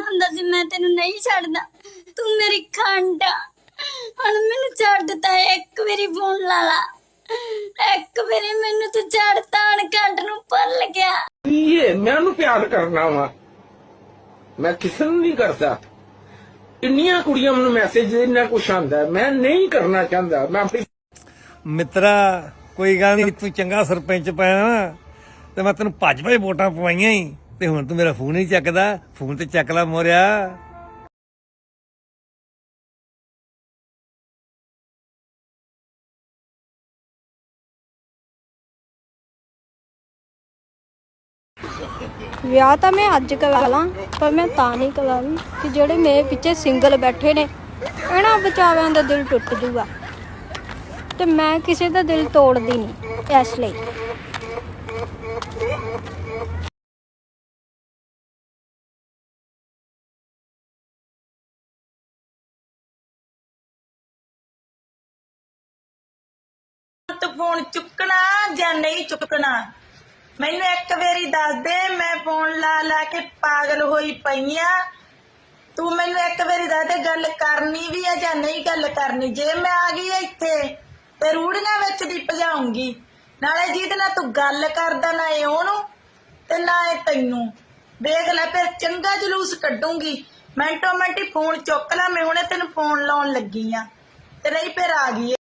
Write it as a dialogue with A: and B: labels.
A: ਹੁੰਦਾ ਸੀ ਮੈਂ ਤੈਨੂੰ ਨਹੀਂ ਛੱਡਦਾ। ਤੂੰ ਮੇਰੀ ਖੰਡ। ਆ ਹੁਣ ਮੈਨੂੰ ਛੱਡ ਦਿੱਤਾ ਇੱਕ ਵਾਰੀ ਫੋਨ ਲਾ ਲਾ। ਇੱਕ ਵਾਰੀ ਮੈਨੂੰ ਤੂੰ ਛੱਡਤਾ ਹਣ ਘੰਟ ਨੂੰ ਭੁੱਲ ਗਿਆ।
B: ਕੀ ਹੈ ਮੈਂ ਉਹਨੂੰ ਪਿਆਰ ਕਰਨਾ ਵਾ। ਮੈਂ ਕਿਸੇ ਨੂੰ ਨਹੀਂ ਕਰਦਾ। ਇੰਨੀਆਂ ਕੁੜੀਆਂ ਮੈਨੂੰ ਮੈਸੇਜ ਇੰਨਾ ਕੁਛ ਆਂਦਾ ਮੈਂ ਨਹੀਂ ਕਰਨਾ ਚਾਹੁੰਦਾ। ਮੈਂ ਆਪਣੀ
C: ਮਿੱਤਰਾ ਕੋਈ ਗੱਲ ਨਹੀਂ ਤੂੰ ਚੰਗਾ ਸਰਪੰਚ ਪਾਇਆ ਨਾ ਤੇ ਮੈਂ ਤੈਨੂੰ ਭੱਜ ਭੱਜ ਵੋਟਾਂ ਪਵਾਈਆਂ ਹੀ ਤੇ ਹੁਣ ਤੂੰ ਮੇਰਾ ਫੋਨ ਨਹੀਂ ਚੱਕਦਾ, ਫੋਨ ਤੇ ਚੱਕ ਲੈ ਮੋਰਿਆ।
D: ਵਿਆਹ ਤਾਂ ਮੈਂ ਅੱਜ ਕਰਾ ਲਾਂ, ਪਰ ਮੈਂ ਤਾਂ ਨਹੀਂ ਕਰਾਂਗੀ ਕਿ ਜਿਹੜੇ ਮੇਰੇ ਪਿੱਛੇ ਸਿੰਗਲ ਬੈਠੇ ਨੇ, ਇਹਨਾਂ ਵਿਚਾਰਿਆਂ ਦਾ ਦਿਲ ਟੁੱਟ ਜੂਗਾ। ਤੇ ਮੈਂ ਕਿਸੇ ਦਾ ਦਿਲ ਤੋੜਦੀ ਨਹੀਂ, ਇਸ ਲਈ।
E: ਤੂੰ ਫੋਨ ਚੁੱਕਣਾ ਜਾਂ ਨਹੀਂ ਚੁੱਕਣਾ? ਮੈਨੂੰ ਇੱਕ ਵਾਰੀ ਦੱਸ ਦੇ, ਮੈਂ ਫੋਨ ਲਾ ਲਾ ਕੇ ਪਾਗਲ ਹੋਈ ਪਈ ਆ। ਤੂੰ ਮੈਨੂੰ ਇੱਕ ਵਾਰੀ ਦੱਸ ਦੇ, ਗੱਲ ਕਰਨੀ ਵੀ ਆ ਜਾਂ ਨਹੀਂ ਗੱਲ ਕਰਨੀ? ਜੇ ਮੈਂ ਆ ਗਈ ਇੱਥੇ, ਤੇ ਰੂੜੀਆਂ ਵਿੱਚ ਦੀ ਭਜਾਉਂਗੀ। ਨਾਲੇ ਜਿਹਦੇ ਨਾਲ ਤੂੰ ਗੱਲ ਕਰਦਾ, ਨਾ ਏ ਉਹਨੂੰ ਤੇ ਨਾ ਇਹ ਤੈਨੂੰ। ਦੇਖ ਲੈ, ਫਿਰ ਚੰਗਾ ਜਲੂਸ ਕੱਢੂੰਗੀ। ਮਿੰਟੋ ਮਿੰਟੀ ਫੋਨ ਚੁੱਕ ਲੈ, ਮੈਂ ਹੁਣੇ ਤੈਨੂੰ ਫੋਨ ਲਾਉਣ ਲੱਗੀ ਆ। ਤੇ ਨਹੀਂ, ਫਿਰ ਆ ਗਈ